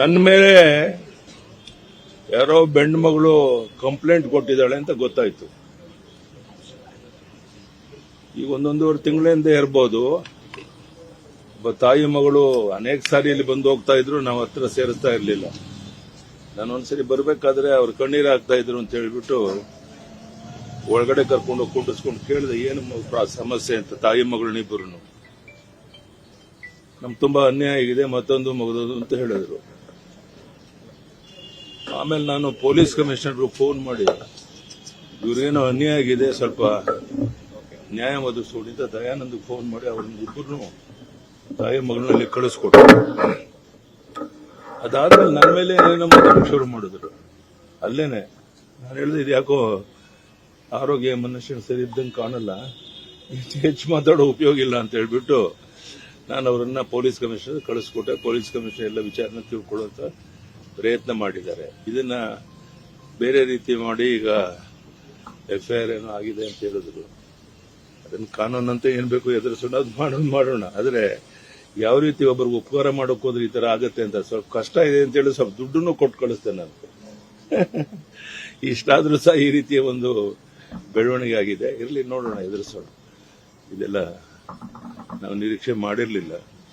ನನ್ನ ಮೇಲೆ ಯಾರೋ ಬೆಂಡ್ ಮಗಳು ಕಂಪ್ಲೇಂಟ್ ಕೊಟ್ಟಿದ್ದಾಳೆ ಅಂತ ಗೊತ್ತಾಯ್ತು. ಈಗ ಒಂದೊಂದೂವರೆ ತಿಂಗಳಿಂದ ಇರ್ಬೋದು. ತಾಯಿ ಮಗಳು ಅನೇಕ ಸಾರಿ ಇಲ್ಲಿ ಬಂದು ಹೋಗ್ತಾ ಇದ್ರು ನಾವು ಹತ್ರ ಸೇರಿಸ್ತಾ ಇರ್ಲಿಲ್ಲ. ನಾನು ಒಂದ್ಸರಿ ಬರ್ಬೇಕಾದ್ರೆ ಅವ್ರು ಕಣ್ಣೀರ್ ಹಾಕ್ತಾ ಇದ್ರು ಅಂತ ಹೇಳ್ಬಿಟ್ಟು ಒಳಗಡೆ ಕರ್ಕೊಂಡು ಕುಂಡಿಸ್ಕೊಂಡು ಕೇಳಿದೆ, ಏನು ಸಮಸ್ಯೆ ಅಂತ, ತಾಯಿ ಮಗಳನ್ನಿಬ್ಬರು ನಮ್ಗೆ ತುಂಬಾ ಅನ್ಯಾಯ ಆಗಿದೆ, ಮತ್ತೊಂದು ಮಗದೊಂದು ಅಂತ ಹೇಳಿದ್ರು. ಆಮೇಲೆ ನಾನು ಪೊಲೀಸ್ ಕಮಿಷನರ್ಗೆ ಫೋನ್ ಮಾಡಿ ಇವ್ರಿಗೇನೋ ಅನ್ಯಾಯ ಆಗಿದೆ ಸ್ವಲ್ಪ ನ್ಯಾಯ ಒದಗಿಸ್ಕೊಡಿ ಅಂತ ದಯಾನಂದ್ ಫೋನ್ ಮಾಡಿ ಅವ್ರನ್ನ ಇಬ್ಬರು ತಾಯಿ ಮಗನಲ್ಲಿ ಕಳಿಸ್ಕೊಟ್ರು. ಅದಾದ್ಮೇಲೆ ನನ್ನ ಮೇಲೆ ಏನೇನೋ ಶುರು ಮಾಡಿದ್ರು. ಅಲ್ಲೇನೆ, ನಾನು ಹೇಳಿದೆ ಇದು ಯಾಕೋ ಆರೋಗ್ಯ ಮನುಷ್ಯನ ಸರಿ ಇದ್ದಂಗೆ ಕಾಣಲ್ಲ ಹೆಚ್ಚು ಮಾತಾಡೋ ಉಪಯೋಗ ಇಲ್ಲ ಅಂತ ಹೇಳ್ಬಿಟ್ಟು ನಾನು ಅವರನ್ನ ಪೊಲೀಸ್ ಕಮಿಷನರ್ ಕಳಿಸ್ಕೊಟ್ಟೆ. ಪೊಲೀಸ್ ಕಮಿಷನರ್ ಎಲ್ಲ ವಿಚಾರನ ತಿಳ್ಕೊಳ್ಳುವಂತ ಪ್ರಯತ್ನ ಮಾಡಿದ್ದಾರೆ. ಇದನ್ನ ಬೇರೆ ರೀತಿ ಮಾಡಿ ಈಗ ಎಫ್ಐಆರ್ ಏನೋ ಆಗಿದೆ ಅಂತ ಹೇಳಿದ್ರು. ಅದನ್ನ ಕಾನೂನಂತೆ ಏನ್ ಬೇಕು ಎದುರಿಸೋಣ, ಅದು ಮಾಡೋಣ ಮಾಡೋಣ. ಆದ್ರೆ ಯಾವ ರೀತಿ ಒಬ್ಬರಿಗೆ ಉಪಕಾರ ಮಾಡೋಕೆ ಹೋದ್ರೆ ಈ ತರ ಆಗತ್ತೆ ಅಂತ ಸ್ವಲ್ಪ ಕಷ್ಟ ಇದೆ ಅಂತ ಹೇಳಿ ಸ್ವಲ್ಪ ದುಡ್ಡನ್ನು ಕೊಟ್ಟು ಕಳಿಸ್ತೇನೆ ನಾನು. ಇಷ್ಟಾದ್ರೂ ಸಹ ಈ ರೀತಿಯ ಒಂದು ಬೆಳವಣಿಗೆ ಆಗಿದೆ. ಇರಲಿ, ನೋಡೋಣ, ಎದುರಿಸೋಣ. ಇದೆಲ್ಲ ನಾವು ನಿರೀಕ್ಷೆ ಮಾಡಿರಲಿಲ್ಲ.